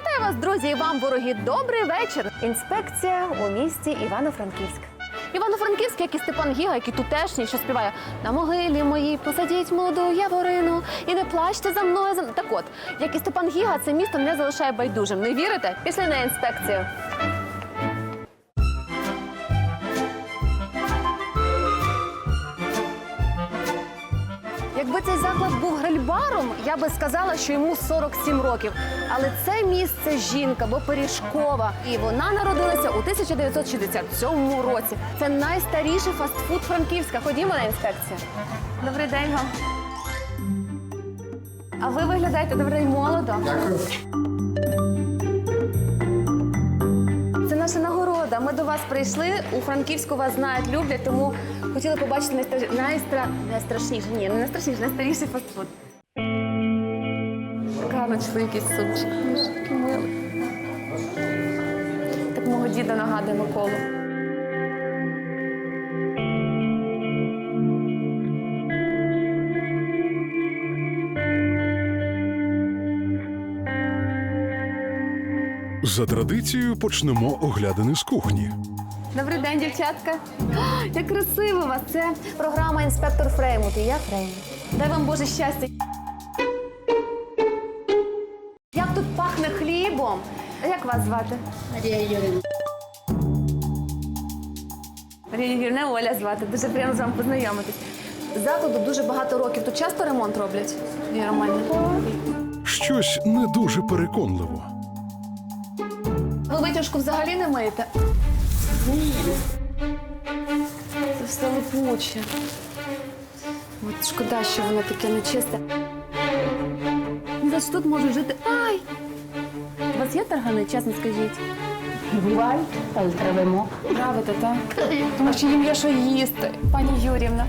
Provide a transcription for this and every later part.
Вітаю вас, друзі, і вам, вороги. Добрий вечір. Інспекція у місті Івано-Франківськ. Івано-Франківськ, як і Степан Гіга, який тутешній, що співає на могилі моїй, посадіть молоду яворину і не плачте за мною. За... Так от, як і Степан Гіга, це місто не залишає байдужим. Не вірите? Пішли на інспекцію. Якби цей заклад був грильбаром, я би сказала, що йому 47 років. Але це місце жінка, бо Пиріжкова. І вона народилася у 1967 році. Це найстаріший фастфуд Франківська. Ходімо на інспекцію. Добрий день вам. А ви виглядаєте добре й молодо. Дякую. Ми до вас прийшли. У Франківську вас знають, люблять, тому хотіли побачити найстра... найстра... найстрашніше. Ні, не найстрашніший, найстаріший фастфуд. Каночки якісь супчик. Боже, який. Так мого діда нагадує Миколу. За традицією почнемо оглядини з кухні. Добрий день, дівчатка. О, як красиво у вас. Це програма інспектор Фреймут. І я Фреймут. Дай вам Боже щастя. Як тут пахне хлібом? А Як вас звати? Марія Юрівна. Марія Юрівна, Оля звати. Дуже приємно з вами познайомитись. Закладу дуже багато років. Тут часто ремонт роблять? Романівна? Щось не дуже переконливо. Ви витяжку взагалі не миєте? Ні. Це все липуче. От шкода, що воно таке нечисте. За що тут можуть жити. Ай! У вас є таргани, чесно скажіть? Бувають, але травимо. Правите, так? Тому що їм є що їсти, пані Юрівна.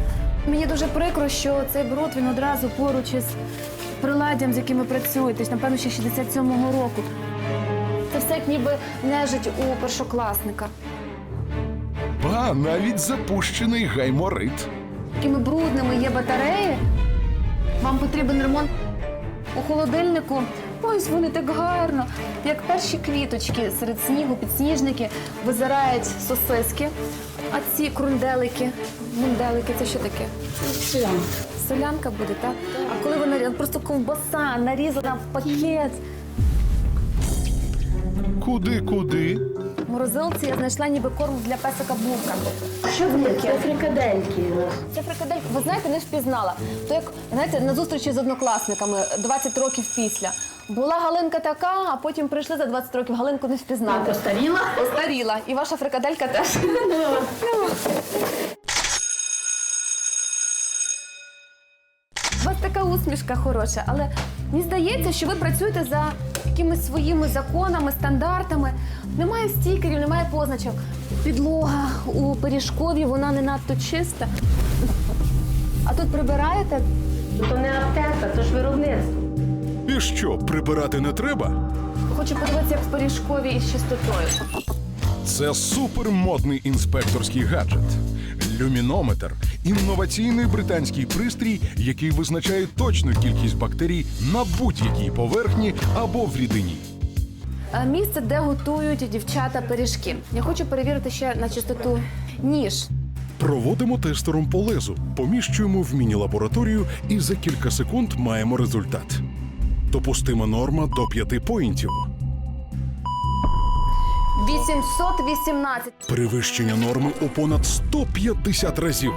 Мені дуже прикро, що цей бруд він одразу поруч із приладдям, з яким ви працюєте, напевно, ще 67-го року. Все ніби нежить у першокласника. Ба, навіть запущений гайморит. Такими брудними є батареї. Вам потрібен ремонт у холодильнику. Ось вони так гарно, як перші квіточки серед снігу, підсніжники, визирають сосиски. А ці крунделики, мунделики, це що таке? Солянка буде, так? А коли вона просто ковбаса нарізана в пакет. Куди-куди? В морозилці я знайшла ніби корм для песика булка. Що в них? Це фрикадельки. Це фрикаделька. Ви знаєте, не впізнала. То як знаєте, на зустрічі з однокласниками 20 років після. Була Галинка така, а потім прийшли за 20 років. Галинку не впізнати. Постаріла? Постаріла. І ваша фрикаделька теж. У вас така усмішка хороша, але мені здається, що ви працюєте за якимись своїми законами, стандартами. Немає стікерів, немає позначок. Підлога у пиріжкові, вона не надто чиста. А тут прибираєте? То не аптека, то ж виробництво. І що, прибирати не треба? Хочу подивитися, як в пиріжкові із чистотою. Це супермодний інспекторський гаджет. Люмінометр інноваційний британський пристрій, який визначає точну кількість бактерій на будь-якій поверхні або в рідині. Е, Місце, де готують дівчата пиріжки. Я хочу перевірити ще на чистоту ніж. Проводимо тестером по лезу, поміщуємо в міні-лабораторію і за кілька секунд маємо результат. Допустима норма до 5 поінтів. 818. Перевищення норми у понад 150 разів.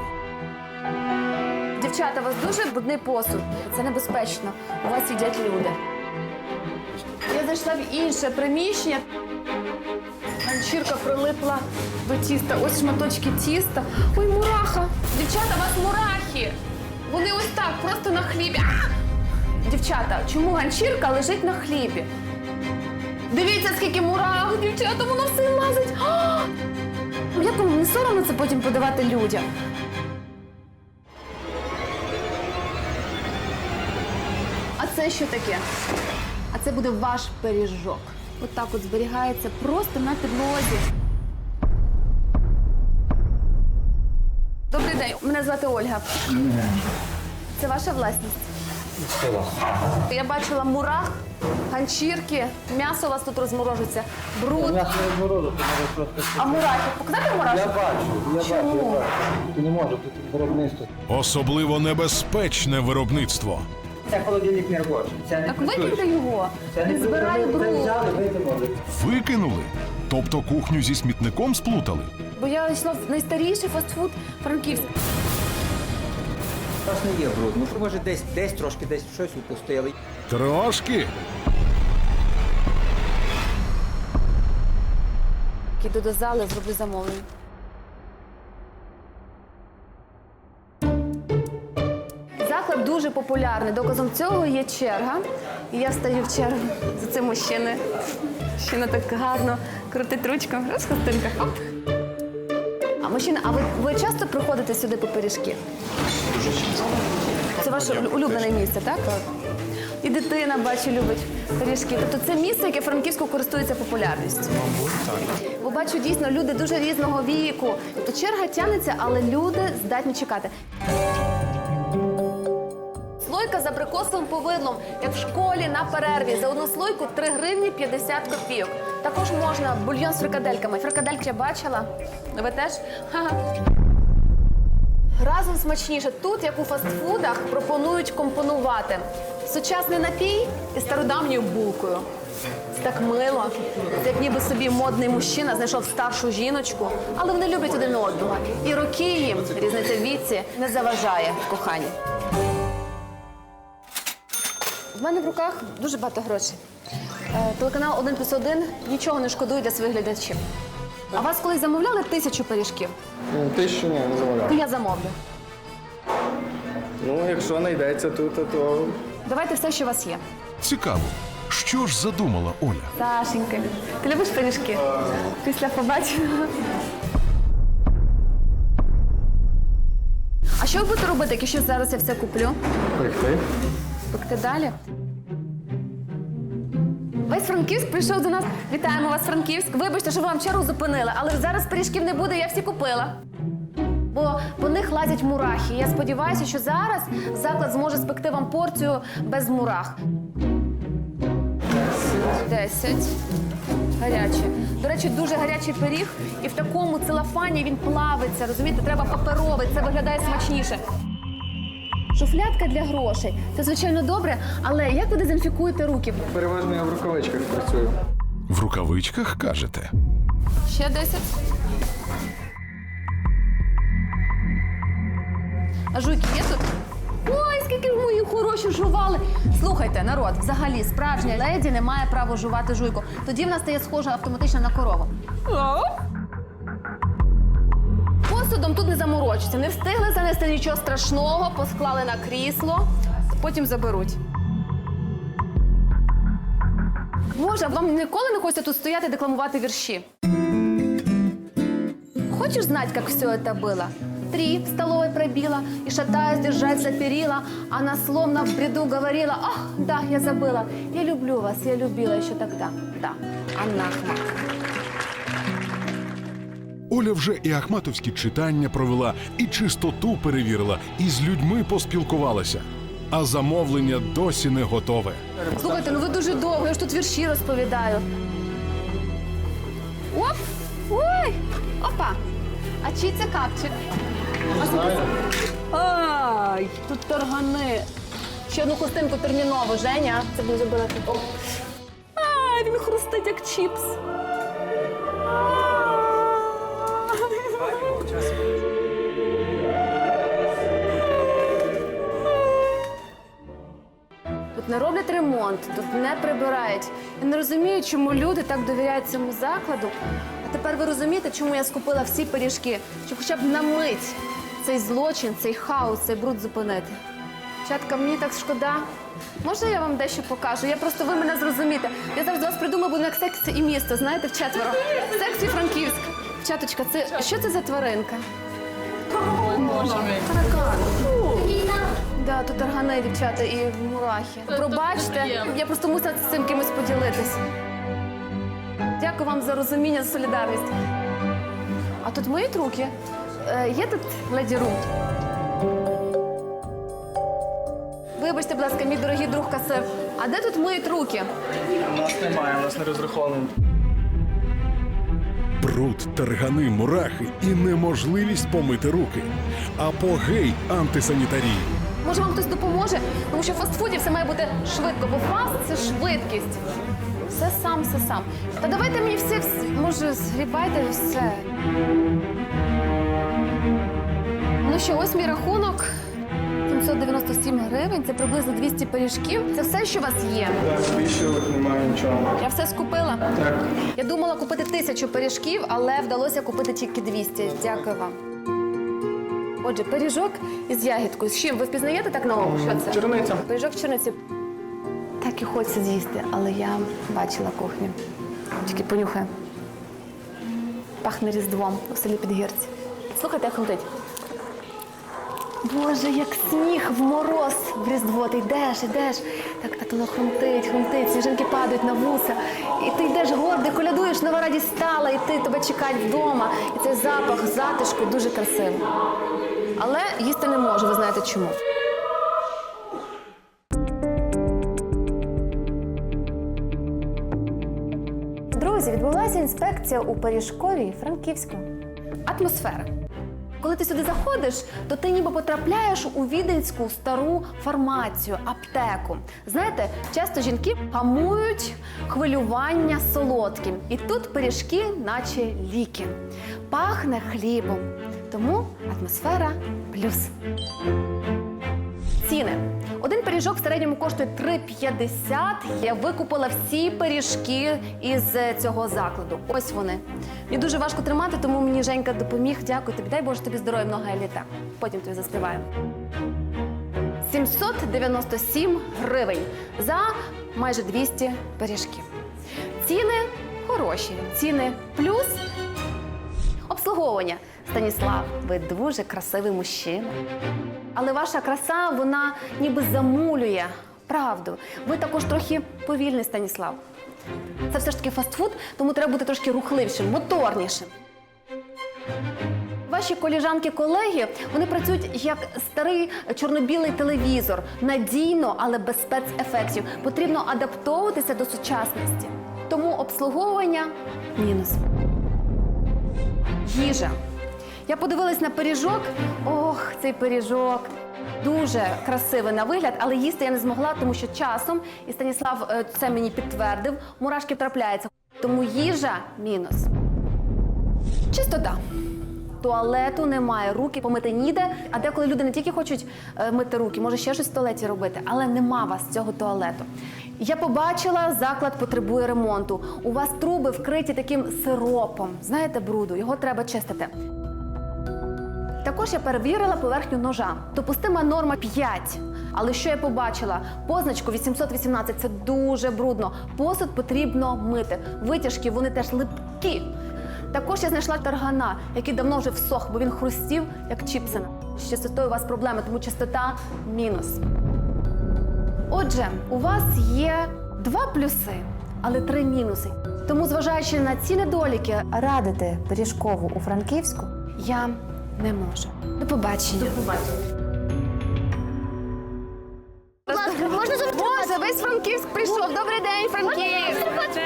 Дівчата, у вас дуже брудний посуд. Це небезпечно. У вас їдять люди. Я зайшла в інше приміщення. Ганчірка прилипла до тіста. Ось шматочки тіста. Ой, мураха! Дівчата, у вас мурахи! Вони ось так, просто на хлібі. А! Дівчата, чому ганчірка лежить на хлібі? Дивіться, скільки мурах, дівчата, воно все лазить. А! Як вам не соромно це потім подавати людям? А це що таке? А це буде ваш пиріжок. Отак от зберігається просто на підлозі. Добрий день, мене звати Ольга. Це ваша власність. Я бачила мурах, ганчірки, м'ясо у вас тут розморожується, бруд. М'ясо не морозу, ти можеш просто... А мурахи? Показати Я мурашок? бачу, я бачу, я Чому? бачу. Ти не можеш, тут виробництво. Особливо небезпечне виробництво. Це холодильник не робочий. Це не Так працює. викиньте його. Це Він збирає Це бруд. взяли, викинули. Викинули. Тобто кухню зі смітником сплутали. Бо я йшла найстаріший фастфуд Франківськ. Не є бруд. Ну, може, десь, десь трошки десь щось упустили. Трошки. Іду до зали, зроблю замовлення. Заклад дуже популярний. Доказом цього є черга. І я встаю в чергу за цим мужчиною. Мужчина так гарно крутить ручку. Раз хустинка. Хоп. А мужчина, а ви, ви часто приходите сюди по пиріжки? Ваше улюблене місце, так? Так. І дитина, бачу, любить пиріжки. Тобто це місце, яке Франківську користується популярністю. Бо бачу, дійсно, люди дуже різного віку. Тобто черга тягнеться, але люди здатні чекати. Слойка з абрикосовим повидлом, як в школі на перерві. За одну слойку 3 гривні 50 копійок. Також можна бульйон з фрикадельками. Фрикадельки я бачила. Ви теж? Ха-ха. Разом смачніше. Тут, як у фастфудах, пропонують компонувати сучасний напій із стародавньою булкою. Це так мило. Це як ніби собі модний мужчина знайшов старшу жіночку, але вони люблять один одного. І роки їм, різниця в віці, не заважає в коханні. В мене в руках дуже багато грошей. Е, Телеканал 1 плюс 1 нічого не шкодує для своїх глядачів. А вас колись замовляли тисячу пиріжків? Тисячу ні, не замовляв. То я замовлю. Ну, якщо знайдеться тут, то Давайте все, що у вас є. Цікаво, що ж задумала Оля? Сашенька, ти любиш пиріжки? Після побачення. А що ви будете робити, якщо зараз я все куплю? пекти. Пекти далі? Весь Франківськ прийшов до нас. Вітаємо вас, Франківськ. Вибачте, що вам чергу зупинили, але зараз пиріжків не буде, я всі купила. Бо по них лазять мурахи. Я сподіваюся, що зараз заклад зможе спекти вам порцію без мурах. Десять. Гаряче. До речі, дуже гарячий пиріг, і в такому целофані він плавиться. Розумієте, треба паперовий, це виглядає смачніше. Шуфлятка для грошей. Це звичайно добре, але як ви дезінфікуєте руки? Переважно я в рукавичках працюю. В рукавичках кажете. Ще 10. А жуйки є тут? Ой, скільки в мої хороші жували. Слухайте, народ, взагалі справжня леді не має права жувати жуйку. Тоді вона стає схожа автоматично на корову. Посудом тут не заморочуться. Не встигли занести нічого страшного, посклали на крісло, потім заберуть. Боже, а вам ніколи не хочеться тут стояти і декламувати вірші? Хочешь знать, как все это было? Три в столовой пробила и, шатаясь, держась за перила, она словно в бреду говорила, ах, да, я забыла, я люблю вас, я любила еще тогда. Да, Анна Ахматова. Оля вже і ахматовські читання провела, і чистоту перевірила, і з людьми поспілкувалася. А замовлення досі не готове. Слухайте, ну ви дуже довго, я ж тут вірші розповідаю. Оп! Ой! Опа! А чий це капчик? Ай, тут торгани. Ще одну хустинку терміново, Женя. Це буде забирати. Ай, він хрустить, як чіпс. Тут не роблять ремонт, тут не прибирають. Я не розумію, чому люди так довіряють цьому закладу. А тепер ви розумієте, чому я скупила всі пиріжки, щоб хоча б на мить цей злочин, цей хаос, цей бруд зупинити. Чатка, мені так шкода. Можна я вам дещо покажу? Я просто ви мене зрозумієте. Я зараз до вас придумаю, буду як секс і місто, знаєте, вчетверо. Секс і Франківськ. Чаточка, це що це за тваринка? Таракан. Да, тут органи, дівчата, і мурахи. Пробачте, я просто мусила з цим кимось поділитись. Дякую вам за розуміння, за солідарність. А тут миють руки. Е, є тут леді рум? Ви вибачте, будь ласка, мій дорогий друг касир. А де тут миють руки? У нас немає, у нас не розраховано. Бруд, тергани, мурахи і неможливість помити руки. Апогей антисанітарії. Може, вам хтось допоможе? Тому що в фастфуді все має бути швидко, бо фаст це швидкість. Все сам, все сам. Та давайте мені все, вс- може, згрібайте все. Ну що, ось мій рахунок. 797 гривень, це приблизно 200 пиріжків. Це все, що у вас є. Більше немає нічого. Я все скупила. Так. Я думала купити тисячу пиріжків, але вдалося купити тільки 200. Дякую вам. Отже, пиріжок із ягідкою. З чим ви впізнаєте так на око? Що це? Черниця. Пиріжок з черниці. Так і хочеться з'їсти, але я бачила кухню. Тільки понюхаю. Пахне різдвом у селі Підгірці. Слухайте, як хрумтить. Боже, як сніг в мороз в Різдво. Ти йдеш, йдеш. Так, так воно хрумтить, хрумтить, сніжинки падають на вуса. І ти йдеш гордий, колядуєш, нова радість стала, і ти тебе чекають вдома. І цей запах затишку дуже красивий. Але їсти не можу, ви знаєте чому. Друзі, відбулася інспекція у Пиріжковій Франківську. Атмосфера. Коли ти сюди заходиш, то ти ніби потрапляєш у віденську стару фармацію, аптеку. Знаєте, часто жінки гамують хвилювання солодким. І тут пиріжки, наче ліки. Пахне хлібом. Тому атмосфера плюс. Ціни. Один пиріжок в середньому коштує 3,50. Я викупила всі пиріжки із е, цього закладу. Ось вони. Мені дуже важко тримати, тому мені Женька допоміг. Дякую тобі. Дай Боже тобі здоров'я, много літа. Потім тобі заспіваю. 797 гривень за майже 200 пиріжків. Ціни хороші. Ціни плюс Обслуговування. Станіслав, ви дуже красивий мужчина. Але ваша краса, вона ніби замулює правду. Ви також трохи повільний, Станіслав. Це все ж таки фастфуд, тому треба бути трошки рухливішим, моторнішим. Ваші коліжанки-колеги вони працюють як старий чорно-білий телевізор, надійно, але без спецефектів. Потрібно адаптовуватися до сучасності. Тому обслуговування мінус. Їжа. Я подивилась на пиріжок. Ох, цей пиріжок. Дуже красивий на вигляд, але їсти я не змогла, тому що часом, і Станіслав е, це мені підтвердив, мурашки трапляються. Тому їжа мінус. Чистота. Туалету немає, руки помити ніде. А деколи люди не тільки хочуть е, мити руки, може ще щось в туалеті робити, але нема вас цього туалету. Я побачила, заклад потребує ремонту. У вас труби вкриті таким сиропом. Знаєте, бруду, його треба чистити. Також я перевірила поверхню ножа. Допустима норма 5. Але що я побачила? Позначку 818 це дуже брудно. Посуд потрібно мити. Витяжки вони теж липкі. Також я знайшла таргана, який давно вже всох, бо він хрустів, як чіпсина. З чистотою у вас проблеми, тому чистота мінус. Отже, у вас є два плюси, але три мінуси. Тому, зважаючи на ці недоліки, радити пиріжкову у Франківську я не можу. До побачення. До побачення. Можна зробити? Боже, весь Франківськ прийшов. Добрий день, Франківськ!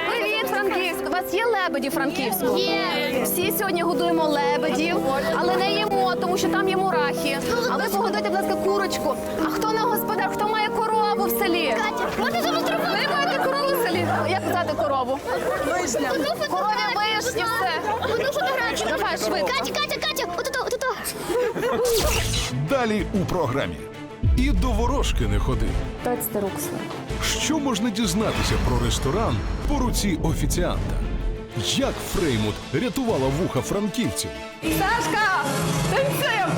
Привіт, Франківськ! У вас є лебеді в Франківську? Є. Всі сьогодні годуємо лебедів, але не їмо, тому що там є мурахи. А ви погодуйте, будь ласка, курочку. А хто не господар? Хто має корову в селі? Катя, можна зараз зробити? Ви маєте корову в селі? Як звати корову? Вишня. Корові вишні, все. Давай, швидко. Катя, Катя. Далі у програмі. І до ворожки не ходи. Тацьте рук. Що можна дізнатися про ресторан по руці офіціанта? Як Фреймут рятувала вуха франківців? Сашка! Танцем!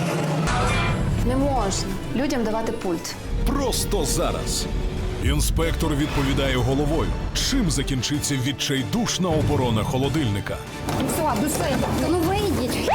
Не можна людям давати пульт. Просто зараз. Інспектор відповідає головою. Чим закінчиться відчайдушна оборона холодильника? Та ну вийдіть.